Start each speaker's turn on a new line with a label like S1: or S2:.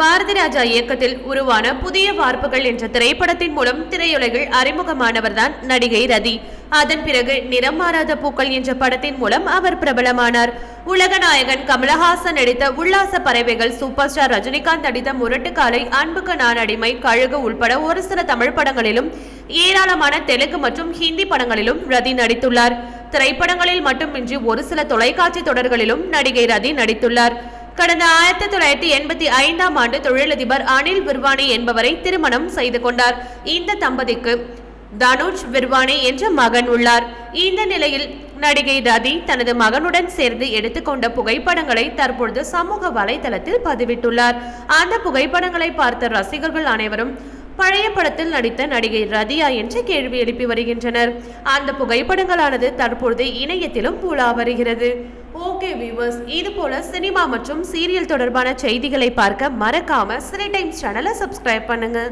S1: பாரதி ராஜா இயக்கத்தில் உருவான புதிய வார்ப்புகள் என்ற திரைப்படத்தின் மூலம் திரையுலகில் அறிமுகமானவர்தான் நடிகை ரதி. அதன் பிறகு நிறம் மாறாத பூக்கள் என்ற படத்தின் மூலம் அவர் பிரபலமானார். உலக நாயகன் கமலஹாசன் நடித்த உல்லாச பறவைகள் சூப்பர் ஸ்டார் ரஜினிகாந்த் நடித்த முரட்டுக்காலை அன்புக்கு நான் அடிமை கழுகு உள்பட ஒரு சில தமிழ் படங்களிலும் ஏராளமான தெலுங்கு மற்றும் ஹிந்தி படங்களிலும் ரதி நடித்துள்ளார். திரைப்படங்களில் மட்டுமின்றி ஒரு சில தொலைக்காட்சி தொடர்களிலும் நடிகை ரதி நடித்துள்ளார். கடந்த ஆயிரத்தி தொள்ளாயிரத்தி எண்பத்தி ஐந்தாம் ஆண்டு தொழிலதிபர் அனில் விர்வானி என்பவரை திருமணம் செய்து கொண்டார். இந்த தம்பதிக்கு தனுஷ் விர்வானி என்ற மகன் உள்ளார். இந்த நிலையில் நடிகை ரதி தனது மகனுடன் சேர்ந்து எடுத்துக்கொண்ட புகைப்படங்களை தற்பொழுது சமூக வலைதளத்தில் பதிவிட்டுள்ளார். அந்த புகைப்படங்களை பார்த்த ரசிகர்கள் அனைவரும் பழைய படத்தில் நடித்த நடிகை ரதியா என்று கேள்வி எழுப்பி வருகின்றனர். அந்த புகைப்படங்களானது தற்பொழுது இணையத்திலும் பூலா வருகிறது. ஓகே வியூவர்ஸ் இது போல சினிமா மற்றும் சீரியல் தொடர்பான செய்திகளை பார்க்க மறக்காம சினி டைம்ஸ் சேனலை சப்ஸ்கிரைப் பண்ணுங்க.